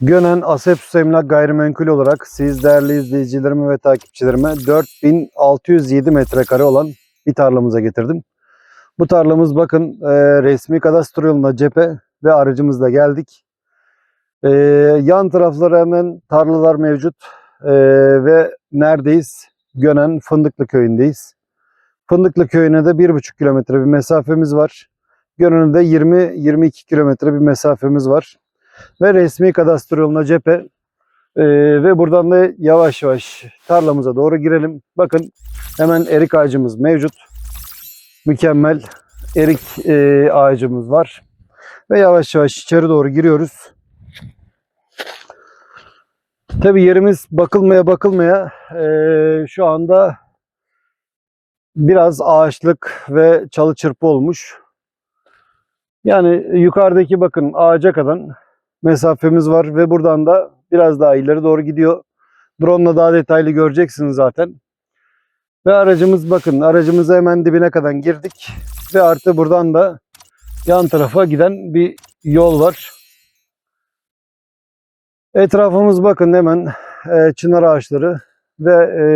Gönen Asepsus Emlak Gayrimenkul olarak siz değerli izleyicilerime ve takipçilerime 4607 metrekare olan bir tarlamıza getirdim. Bu tarlamız bakın e, resmi kadastro yoluna cephe ve aracımızla geldik. E, yan taraflara hemen tarlalar mevcut E, ve neredeyiz? Gönen Fındıklı köyündeyiz. Fındıklı köyüne de 1,5 kilometre bir mesafemiz var. Gönen'e de 20-22 kilometre bir mesafemiz var ve resmi kadastro yoluna cephe. Ee, ve buradan da yavaş yavaş tarlamıza doğru girelim. Bakın hemen erik ağacımız mevcut. Mükemmel erik e, ağacımız var. Ve yavaş yavaş içeri doğru giriyoruz. Tabi yerimiz bakılmaya bakılmaya e, şu anda biraz ağaçlık ve çalı çırpı olmuş. Yani yukarıdaki bakın ağaca kadar mesafemiz var ve buradan da biraz daha ileri doğru gidiyor. Drone'la daha detaylı göreceksiniz zaten. Ve aracımız bakın aracımıza hemen dibine kadar girdik. Ve artı buradan da yan tarafa giden bir yol var. Etrafımız bakın hemen e, çınar ağaçları ve e,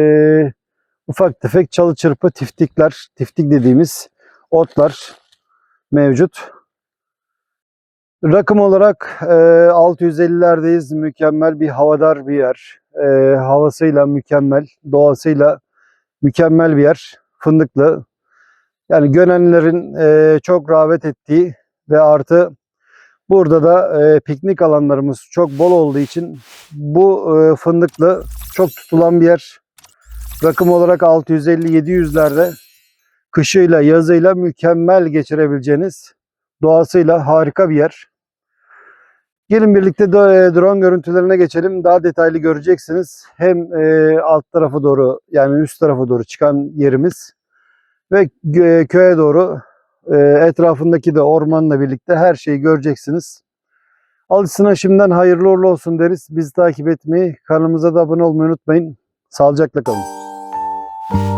ufak tefek çalı çırpı tiftikler, tiftik dediğimiz otlar mevcut. Rakım olarak e, 650'lerdeyiz. Mükemmel bir havadar bir yer. E, havasıyla mükemmel, doğasıyla mükemmel bir yer. Fındıklı. Yani Gönenlerin e, çok rağbet ettiği ve artı burada da e, piknik alanlarımız çok bol olduğu için bu e, Fındıklı çok tutulan bir yer. Rakım olarak 650-700'lerde kışıyla yazıyla mükemmel geçirebileceğiniz doğasıyla harika bir yer. Gelin birlikte e, drone görüntülerine geçelim. Daha detaylı göreceksiniz. Hem e, alt tarafa doğru yani üst tarafa doğru çıkan yerimiz ve gö- köye doğru e, etrafındaki de ormanla birlikte her şeyi göreceksiniz. Alışsına şimdiden hayırlı uğurlu olsun deriz. Bizi takip etmeyi, kanalımıza da abone olmayı unutmayın. Sağlıcakla kalın.